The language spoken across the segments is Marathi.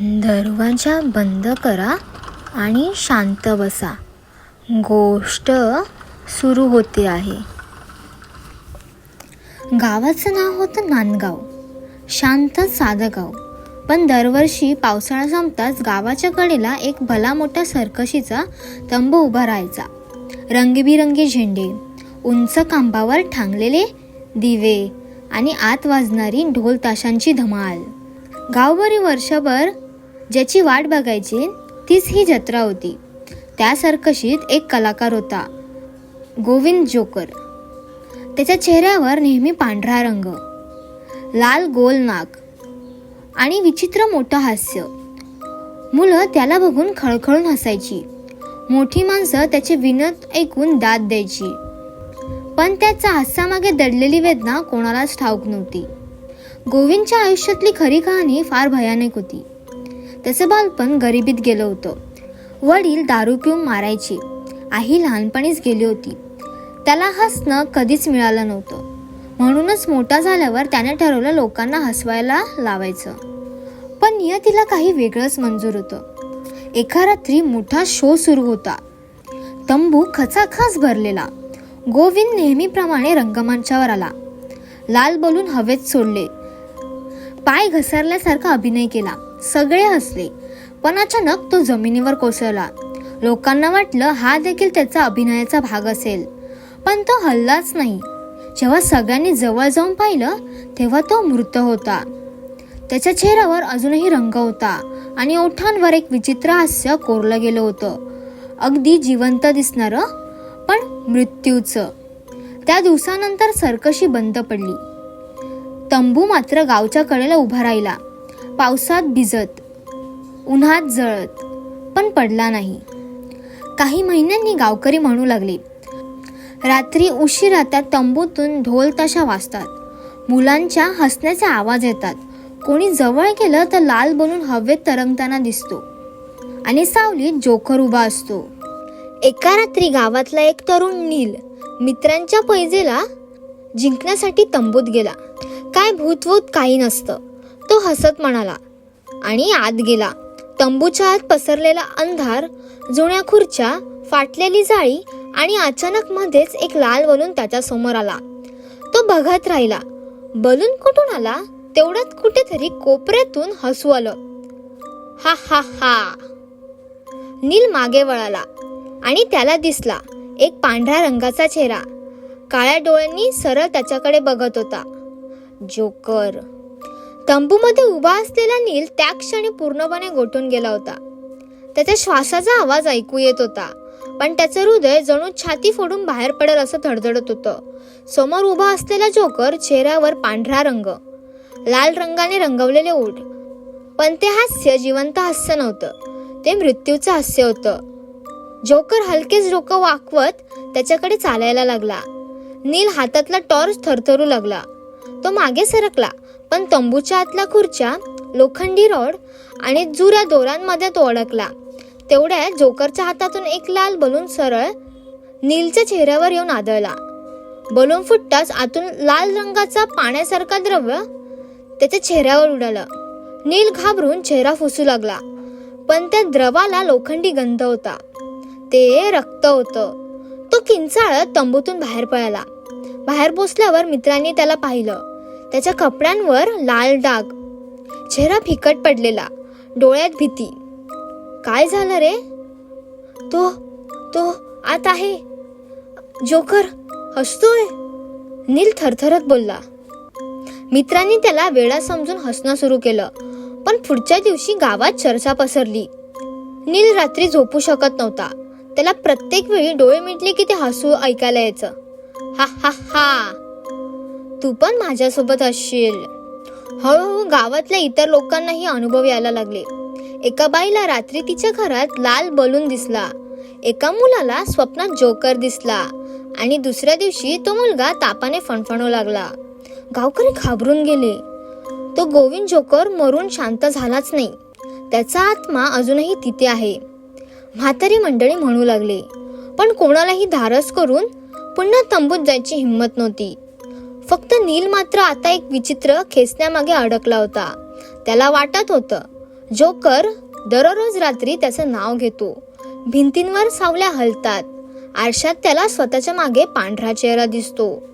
दरवाजा बंद करा आणि शांत बसा. गोष्ट सुरू होते आहे. गावाचं नाव होतं नांदगाव. शांत साधं गाव. पण दरवर्षी पावसाळा संपताच गावाच्या कडेला एक भला मोठा सरकशीचा तंबू उभा राहायचा. रंगीबिरंगी झेंडे उंच खांबावर ठांगलेले दिवे आणि आत वाजणारी ढोल ताशांची धमाल. गावभरी वर्षभर ज्याची वाट बघायची तीच ही जत्रा होती. त्या सर्कशीत एक कलाकार होता गोविंद जोकर. त्याच्या चेहऱ्यावर नेहमी पांढरा रंग लाल गोल नाक आणि विचित्र मोठं हास्य. मुलं त्याला बघून खळखळून हसायची. मोठी माणसं त्याचे विनत ऐकून दाद द्यायची. पण त्याचा हास्यामागे दडलेली वेदना कोणालाच ठाऊक नव्हती. गोविंदच्या आयुष्यातली खरी कहाणी फार भयानक होती. त्याचं बालपण गरिबीत गेलं होतं. वडील दारू पिऊन मारायचे. आई लहानपणीच गेली होती. त्याला हसणं कधीच मिळालं नव्हतं. म्हणूनच मोठा झाल्यावर त्याने ठरवलं लोकांना हसवायला लावायचं. पण नियतीला काही वेगळंच मंजूर होतं. एका रात्री मोठा शो सुरू होता. तंबू खचाखच भरलेला. गोविंद नेहमीप्रमाणे रंगमंचावर आला. लाल बलून हवेत सोडले. पाय घसरल्यासारखा अभिनय केला. सगळे हसले. पण अचानक तो जमिनीवर कोसळला. लोकांना वाटलं हा देखील त्याचा अभिनयाचा भाग असेल. पण तो हल्लाच नाही. जेव्हा सगळ्यांनी जवळ जाऊन पाहिलं तेव्हा तो मृत होता. त्याच्या चेहऱ्यावर अजूनही रंग होता आणि ओठांवर एक विचित्र हास्य कोरलं गेलं होतं. अगदी जिवंत दिसणारं पण मृत्यूचं. त्या दिवसानंतर सरकशी बंद पडली. तंबू मात्र गावच्या कडेला उभा राहिला. पावसात भिजत उन्हात जळत पण पडला नाही. काही महिन्यांनी गावकरी म्हणू लागले रात्री उशिरा त्या तंबूतून ढोल तशा वाजतात. मुलांच्या हसण्याचे आवाज येतात. कोणी जवळ गेलं तर लाल बनून हवेत तरंगताना दिसतो. आणि सावलीत जोकर उभा असतो. एका रात्री गावातला एक तरुण नील मित्रांच्या पैजेला जिंकण्यासाठी तंबूत गेला. काय भूतभूत काही नसतं. तो हसत म्हणाला आणि आत गेला. तंबूच्या आत पसरलेला अंधार जुन्या खुर्च्या फाटलेली जाळी आणि अचानक मध्येच एक लाल बलून त्याच्यासमोर आला. तो बघत राहिला. बलून कुठून आला? तेवढ्यात कुठेतरी कोपऱ्यातून हसू आलं. हा हा हा. नील मागे वळाला आणि त्याला दिसला एक पांढऱ्या रंगाचा चेहरा. काळ्या डोळ्यांनी सरळ त्याच्याकडे बघत होता. जोकर. तंबूमध्ये उभा असलेला नील त्या क्षणी पूर्णपणे गोठून गेला होता. त्याच्या श्वासाचा आवाज ऐकू येत होता पण त्याचं हृदय जणू छाती फोडून बाहेर पडेल असं धडधडत होतं. समोर उभा असलेला जोकर चेहऱ्यावर पांढरा रंग लाल रंगाने रंगवलेले ओठ पण ते हास्य जिवंत हास्य नव्हतं. ते मृत्यूचं हास्य होतं. जोकर हलकेच डोकं वाकवत त्याच्याकडे चालायला लागला. नील हातातला टॉर्च थरथरू लागला. तो मागे सरकला पण तंबूच्या आतल्या खुर्च्या लोखंडी रॉड आणि जुऱ्या दोरांमध्ये तो अडकला. तेवढ्यात जोकरच्या हातातून एक लाल बलून सरळ नीलच्या चेहऱ्यावर येऊन आदळला. बलून फुटताच आतून लाल रंगाचा पाण्यासारखा द्रव्य त्याच्या चेहऱ्यावर उडालं. नील घाबरून चेहरा फुसू लागला पण त्या द्रवाला लोखंडी गंध होता. ते रक्त होतं. तो किंचाळत तंबूतून बाहेर पळाला. बाहेर पोचल्यावर मित्रांनी त्याला पाहिलं. त्याच्या कपड्यांवर लाल डाग. चेहरा फिकट पडलेला. डोळ्यात भीती. काय झालं रे? तो तो आत आहे. जोकर हसतोय. नील थरथरत बोलला. मित्रांनी त्याला वेळा समजून हसणं सुरू केलं पण पुढच्या दिवशी गावात चर्चा पसरली. नील रात्री झोपू शकत नव्हता. त्याला प्रत्येक वेळी डोळे मिटले की ते हसू ऐकायला यायचं. हा हा हा. तू पण माझ्यासोबत असशील. हळूहळू गावातल्या इतर लोकांनाही अनुभव यायला लागले. एका बाईला रात्री तिच्या घरात लाल बलून दिसला. एका मुलाला स्वप्नात जोकर दिसला आणि दुसऱ्या दिवशी तो मुलगा तापाने फणफणू लागला. गावकरी घाबरून गेले. तो गोविंद जोकर मरून शांत झालाच नाही. त्याचा आत्मा अजूनही तिथे आहे. म्हातारी मंडळी म्हणू लागले पण कोणालाही धारस करून पुन्हा तंबूत जायची हिंमत नव्हती. फक्त नील मात्र आता एक विचित्र खेचण्यामागे अडकला होता. त्याला वाटत होतं जोकर दररोज रात्री त्याचं नाव घेतो. भिंतींवर सावल्या हलतात. आरशात त्याला स्वतःच्या मागे पांढरा चेहरा दिसतो.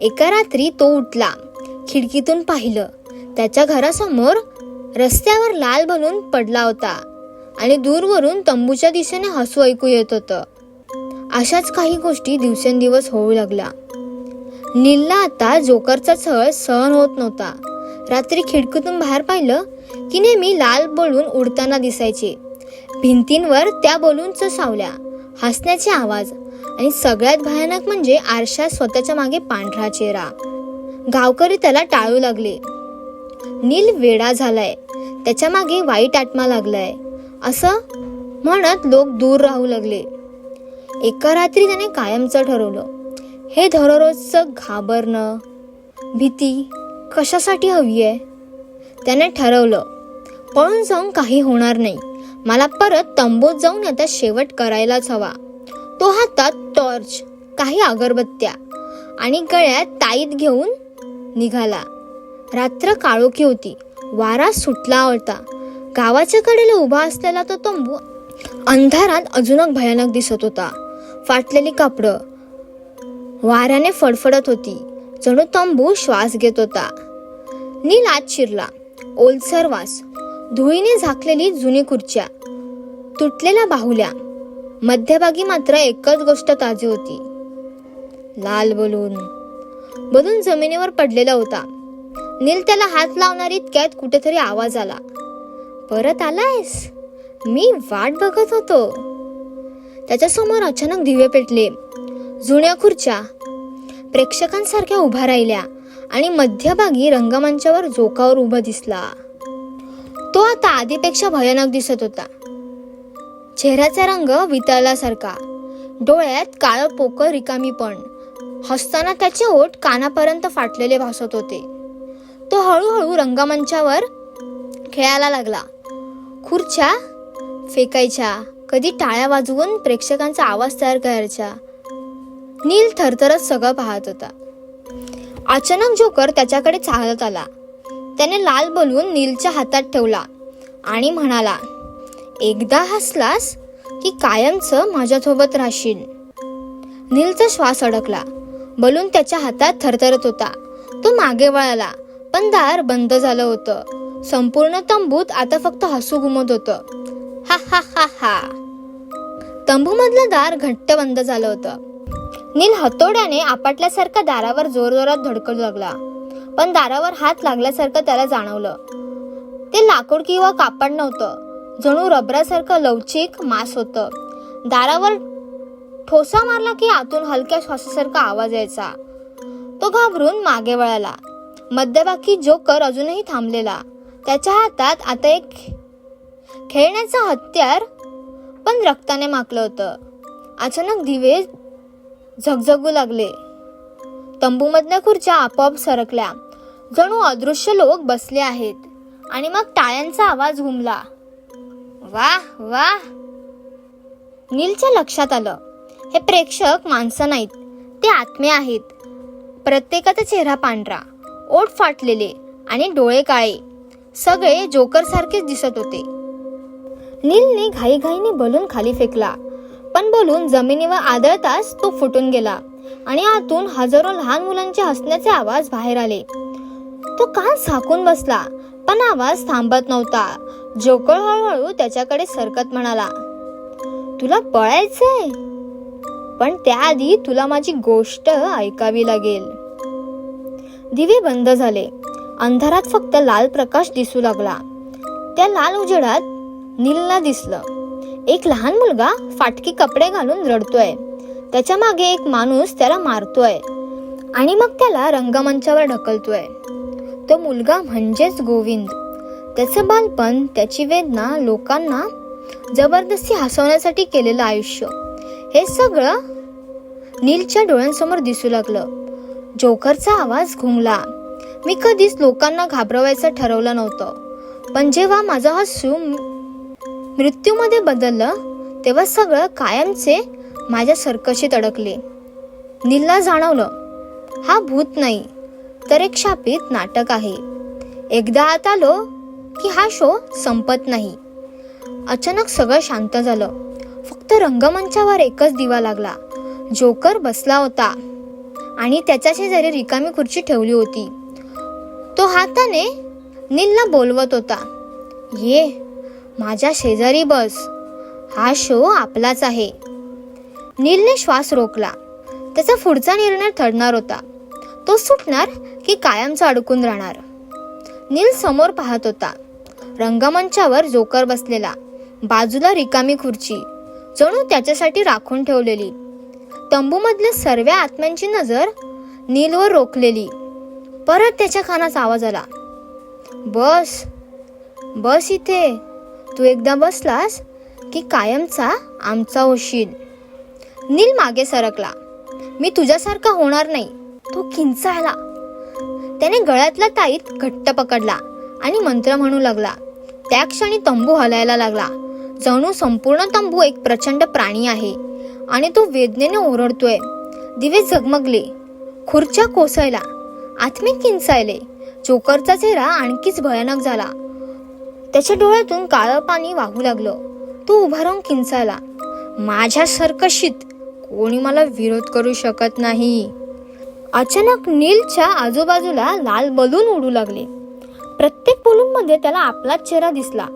एका रात्री तो उठला खिडकीतून पाहिलं. त्याच्या घरासमोर रस्त्यावर लाल बनून पडला होता आणि दूरवरून तंबूच्या दिशेने हसू ऐकू येत होतं. अशाच काही गोष्टी दिवसेंदिवस होऊ लागल्या. नीलला आता जोकरचा छळ सहन होत नव्हता. रात्री खिडकीतून बाहेर पाहिलं की नेहमी लाल बलून उडताना दिसायचे. भिंतींवर त्या बलूनचं सावल्या हसण्याचे आवाज आणि सगळ्यात भयानक म्हणजे आरशात स्वतःच्या मागे पांढरा चेहरा. गावकरी त्याला टाळू लागले. नील वेडा झालाय त्याच्यामागे वाईट आत्मा लागलाय असं म्हणत लोक दूर राहू लागले. एका रात्री त्याने कायमचं ठरवलं. हे दररोजचं घाबरणं. भीती कशासाठी हवी आहे? त्याने ठरवलं पळून जाऊन काही होणार नाही. मला परत तंबूत जाऊन आता शेवट करायलाच हवा. तो हातात टॉर्च काही अगरबत्त्या आणि गळ्यात ताईत घेऊन निघाला. रात्र काळोखी होती. वारा सुटला होता गावाच्या कडेला उभा असलेला तो तंबू अंधारात अजूनच भयानक दिसत होता. फाटलेली कापडं वाऱ्याने फडफडत होती. जणू तंबू श्वास घेत होता. नील आत शिरला. ओलसर वास. धुळीने झाकलेली जुनी खुर्च्या. तुटलेल्या बाहुल्या. मध्यभागी मात्र एकच गोष्ट ताजी होती. लाल बलून. बलून जमिनीवर पडलेला होता. नील त्याला हात लावणार इतक्यात कुठेतरी आवाज आला. परत आलायस? मी वाट बघत होतो. त्याच्यासमोर अचानक दिवे पेटले. जुन्या खुर्च्या प्रेक्षकांसारख्या उभ्या राहिल्या आणि मध्यभागी रंगमंचावर जोकावर उभा दिसला. तो आता आधीपेक्षा भयानक दिसत होता. चेहऱ्याचा रंग वितळल्यासारखा. डोळ्यात काळ पोकळ रिकामी पण. हसताना त्याचे ओठ कानापर्यंत फाटलेले भासत होते. तो हळूहळू रंगमंचावर खेळायला लागला. खुर्च्या फेकायच्या कधी टाळ्या वाजवून प्रेक्षकांचा आवाज तयार करायचा नील थरथरत सगळं पाहत होता. अचानक जोकर त्याच्याकडे चालत आला. त्याने लाल बलून नीलच्या हातात ठेवला आणि म्हणाला एकदा हसलास की कायमचं माझ्यासोबत राहशील. नीलचा श्वास अडकला. बलून त्याच्या हातात थरथरत होता. तो मागे वळाला पण दार बंद झालं होतं. संपूर्ण तंबूत आता फक्त हसू घुमत होतं. हा हा हा हा. तंबूमधलं दार घट्ट बंद झालं होतं. नील हतोड्याने आपटल्यासारखा दारावर जोरजोरात धडकू लागला. पण दारावर हात लागल्यासारखं त्याला जाणवलं. ते लाकूड किंवा कापड नव्हतं. जणू रबरासारखं लवचिक मास होतं. दारावर ठोसा मारला की आतून हलक्या श्वासासारखा आवाज यायचा. तो घाबरून मागे वळाला. मध्यभागी जोकर अजूनही थांबलेला. त्याच्या हातात आता एक खेळण्याचं हत्यार पण रक्ताने माकलं होतं. अचानक दिवे झगझगू लागले. तंबूमधल्या खुर्च्या आपोआप सरकल्या. जणू अदृश्य लोक बसले आहेत. आणि मग टाळ्यांचा आवाज घुमला. वा वा. नीलच्या लक्षात आलं. हे प्रेक्षक माणसं नाहीत. ते आत्मे आहेत. प्रत्येकाचा चेहरा पांढरा. ओठ फाटलेले आणि डोळे काळे. सगळे जोकर सारखेच दिसत होते. नीलने घाईघाईने बलून खाली फेकला. पण बोलून जमिनीवर आदळताच तो फुटून गेला आणि आतून हजारो लहान मुलांचे हसण्याचे आवाज बाहेर आले. तो कान झाकून बसला पण आवाज थांबत नव्हता. जोकर हळूहळू त्याच्याकडे सरकत म्हणाला तुला पळायचंय? पण त्याआधी तुला माझी गोष्ट ऐकावी लागेल. दिवे बंद झाले. अंधारात फक्त लाल प्रकाश दिसू लागला. त्या लाल उजेडात नीलला दिसलं. एक लहान मुलगा फाटकी कपडे घालून रडतोय. त्याच्यामागे एक माणूस त्याला मारतोय आणि मग त्याला रंगमंचावर ढकलतोय. तो मुलगा म्हणजेच गोविंद. त्याचं बालपण त्याची वेदना लोकांना जबरदस्ती हसवण्यासाठी केलेलं आयुष्य. हे सगळं नीलच्या डोळ्यांसमोर दिसू लागलं. जोकरचा आवाज घुंगला. मी कधीच लोकांना घाबरवायचं ठरवलं नव्हतं. पण जेव्हा माझं हसू मृत्यूमध्ये बदललं तेव्हा सगळं कायमचे माझ्या सर्कशीत अडकले नीलला जाणवलं हा भूत नाही तर एक शापित नाटक आहे. एकदा आत आलो की हा शो संपत नाही. अचानक सगळं शांत झालं. फक्त रंगमंचावर एकच दिवा लागला. जोकर बसला होता आणि त्याच्या शेजारी रिकामी खुर्ची ठेवली होती तो हाताने नीलला बोलवत होता ये माझ्या शेजारी बस. हा शो आपलाच आहे. नीलने श्वास रोखला. त्याचा पुढचा निर्णय ठरणार होता. तो सुटणार की कायमचा अडकून राहणार. नील समोर पाहत होता. रंगमंचावर जोकर बसलेला. बाजूला रिकामी खुर्ची. जणू त्याच्यासाठी राखून ठेवलेली. तंबूमधल्या सर्व आत्म्यांची नजर नीलवर रोखलेली. परत त्याच्या कानाचा आवाज आला. बस. बस इथे. तू एकदा बसलास की कायमचा आमचा होशील नील मागे सरकला. मी तुझ्यासारखा होणार नाही. तो किंचाळला. त्याने गळ्यातला ताईत घट्ट पकडला आणि मंत्र म्हणू लागला. त्या क्षणी तंबू हलायला लागला. जणू संपूर्ण तंबू एक प्रचंड प्राणी आहे आणि तो वेदनेने ओरडतोय. दिवे झगमगले. खुर्च्या कोसळला आत्मे किंचाळले. जोकरचा चेहरा आणखीच भयानक झाला. त्याच्या डोळ्यातून काळं पाणी वाहू लागलं. तो उभा राहून किंचाळला. माझ्या सरकशीत कोणी मला विरोध करू शकत नाही. अचानक नीलच्या आजूबाजूला लाल बलून उडू लागले. प्रत्येक बलूनमध्ये त्याला आपलाच चेहरा दिसला.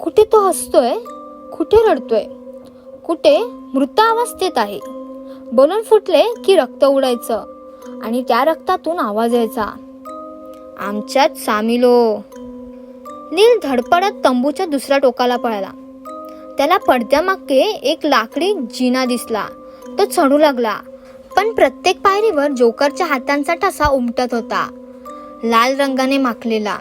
कुठे तो हसतोय? कुठे रडतोय? कुठे मृत अवस्थेत आहे? बलून फुटले की रक्त उडायचं आणि त्या रक्तातून आवाज यायचा. आमच्यात सामीलो हो. नील धडपडत तंबूच्या दुसऱ्या टोकाला पळाला. त्याला पडद्यामागे एक लाकडी जिना दिसला. तो चढू लागला पण प्रत्येक पायरीवर जोकरच्या हातांचा ठसा उमटत होता. लाल रंगाने माखलेला.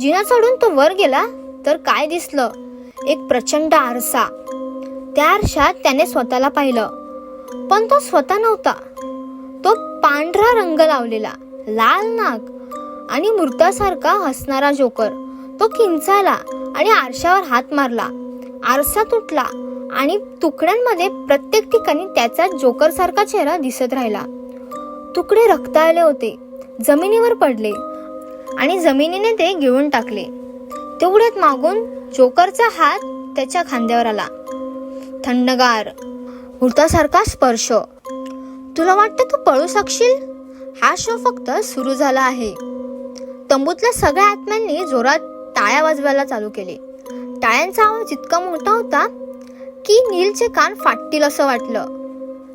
जिना चढून तो वर गेला तर काय दिसलं? एक प्रचंड आरसा. त्या आरशात त्याने स्वतःला पाहिलं पण तो स्वतः नव्हता. तो पांढरा रंग लावलेला लाल नाक आणि मृतासारखा हसणारा जोकर. तो किंचाला आणि आरशावर हात मारला. आरसा तुटला आणि तुकड्यांमध्ये प्रत्येक ठिकाणी त्याचा जोकर सारखा चेहरा दिसत राहिला. तुकडे रक्ताळले होते जमिनीवर पडले आणि जमिनीने ते गिळून टाकले. तेवढ्यात मागून जोकरचा हात त्याच्या खांद्यावर आला. थंडगार हुतासारखा स्पर्श. तुला वाटतं तू पळू शकशील? हा शो फक्त सुरू झाला आहे. तंबूतल्या सगळ्या आत्म्यांनी जोरात टाळ्या वाजवायला चालू केले. टाळ्यांचा आवाज इतका मोठा होता की नीलचे कान फाटतील असं वाटलं.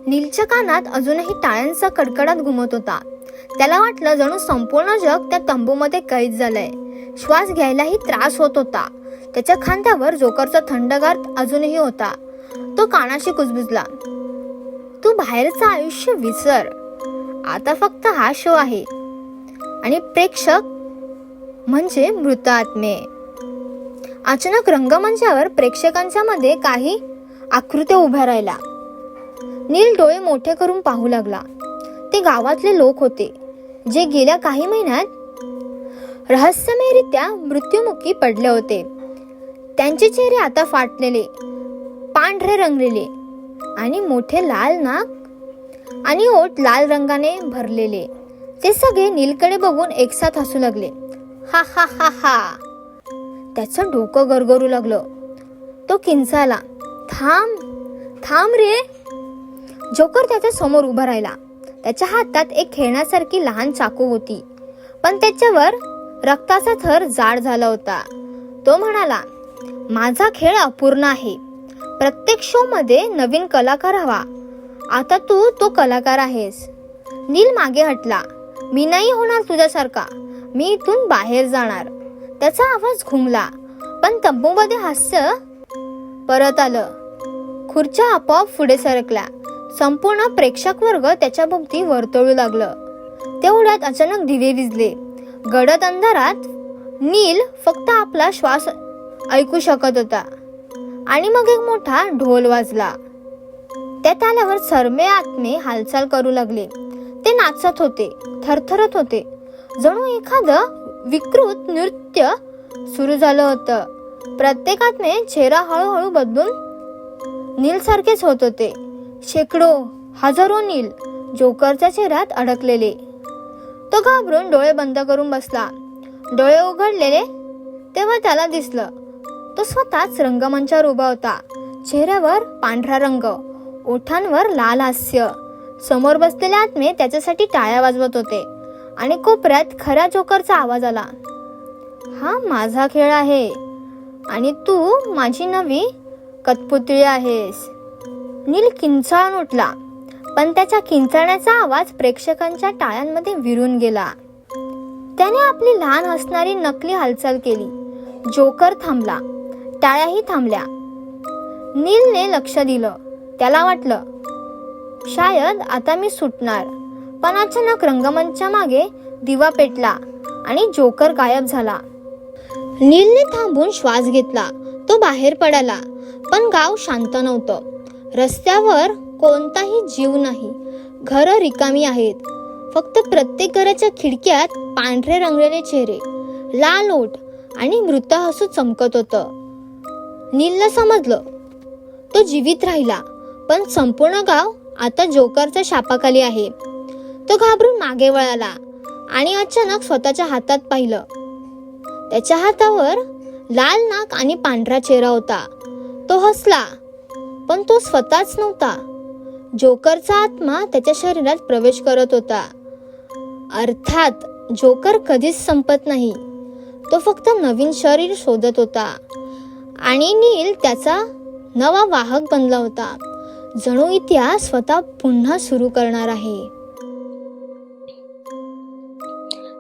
नीलच्या कानात अजूनही टाळ्यांचा कडकडाट घुमत होता. त्याला वाटलं जणू संपूर्ण जग त्या तंबूमध्ये कैद झालंय. श्वास घ्यायलाही त्रास होत होता. त्याच्या खांद्यावर जोकरचा थंडगार अजूनही होता. तो कानाशी कुजबुजला. तू बाहेरचं आयुष्य विसर. आता फक्त हा शो आहे. आणि प्रेक्षक म्हणजे मृत आत्मे अचानक रंगमंचावर प्रेक्षकांच्या मध्ये काही आकृत्या उभ्या राहिल्या. नील डोळे मोठे करून पाहू लागला. ते गावातले लोक होते जे गेल्या काही महिन्यात रहस्यमयरित्या मृत्युमुखी पडले होते. त्यांचे चेहरे आता फाटलेले पांढरे रंगलेले आणि मोठे लाल नाक आणि ओठ लाल रंगाने भरलेले. ते सगळे नीलकडे बघून एकसाथ हसू लागले. हा हा हा हा. त्याचं डोकं गरगरू लागलं. तो किंचाला थांब थांब रे. जोकर त्याच्यासमोर उभा राहिला. त्याच्या हातात एक खेळण्यासारखी लहान चाकू होती. पण त्याच्यावर रक्ताचा थर जाड झाला होता. तो म्हणाला माझा खेळ अपूर्ण आहे. प्रत्येक शो मध्ये नवीन कलाकार हवा. आता तू तो कलाकार आहेस. नील मागे हटला मी नाही होणार तुझ्यासारखा. मी इथून बाहेर जाणार. त्याचा आवाज घुमला. पण तंबूमध्ये हास्य परत आलं. खुर्च्या आपोआप पुढे सरकल्या. संपूर्ण प्रेक्षक वर्ग त्याच्या भोवती वर्तळू लागलं. तेवढ्यात अचानक दिवे विजले. गडद अंधारात नील फक्त आपला श्वास ऐकू शकत होता. आणि मग एक मोठा ढोल वाजला. त्यात आल्यावर सर्मे आत्मे हालचाल करू लागले. ते नाचत होते थरथरत होते. जणू एखादं विकृत नृत्य सुरू झालं होतं. प्रत्येकातने चेहरा हळूहळू बदलून नीलसारखेच होत होते. शेकडो हजारो नील जोकरच्या चेहऱ्यात अडकलेले. तो घाबरून डोळे बंद करून बसला. डोळे उघडलेले तेव्हा त्याला दिसलं. तो स्वतःच रंगमंचावर उभा होता. चेहऱ्यावर पांढरा रंग ओठांवर लाल हास्य. समोर बसलेले आत्मे त्याच्यासाठी टाळ्या वाजवत होते. आणि कोपऱ्यात खऱ्या जोकरचा आवाज आला. हा माझा खेळ आहे. आणि तू माझी नवी कठपुतळी आहेस. नील किंचाळून उठला पण त्याच्या किंचाळण्याचा आवाज प्रेक्षकांच्या टाळ्यांमध्ये विरून गेला. त्याने आपली लहान हसणारी नकली हालचाल केली. जोकर थांबला. टाळ्याही थांबल्या. नीलने लक्ष दिलं. त्याला वाटलं शायद आता मी सुटणार. पण अचानक रंगमंचा मागे दिवा पेटला आणि जोकर गायब झाला. नीलने थांबून श्वास घेतला. तो बाहेर पडाला पण गाव शांत नव्हतं. रस्त्यावर कोणताही जीव नाही. घरं रिकामी आहेत. फक्त प्रत्येक घराच्या खिडक्यात पांढरे रंगलेले चेहरे लाल ओठ आणि मृत हसू चमकत होतं. नीलला समजलं. तो जीवित राहिला पण संपूर्ण गाव आता जोकरच्या शापाखाली आहे. तो घाबरून मागे वळाला आणि अचानक स्वतःच्या हातात पाहिलं. त्याच्या हातावर लाल नाक आणि पांढरा चेहरा होता. तो हसला पण तो स्वतःच नव्हता. जोकरचा आत्मा त्याच्या शरीरात प्रवेश करत होता. अर्थात जोकर कधीच संपत नाही. तो फक्त नवीन शरीर शोधत होता आणि नील त्याचा नवा वाहक बनला होता. जणू इतिहास स्वतः पुन्हा सुरू करणार आहे.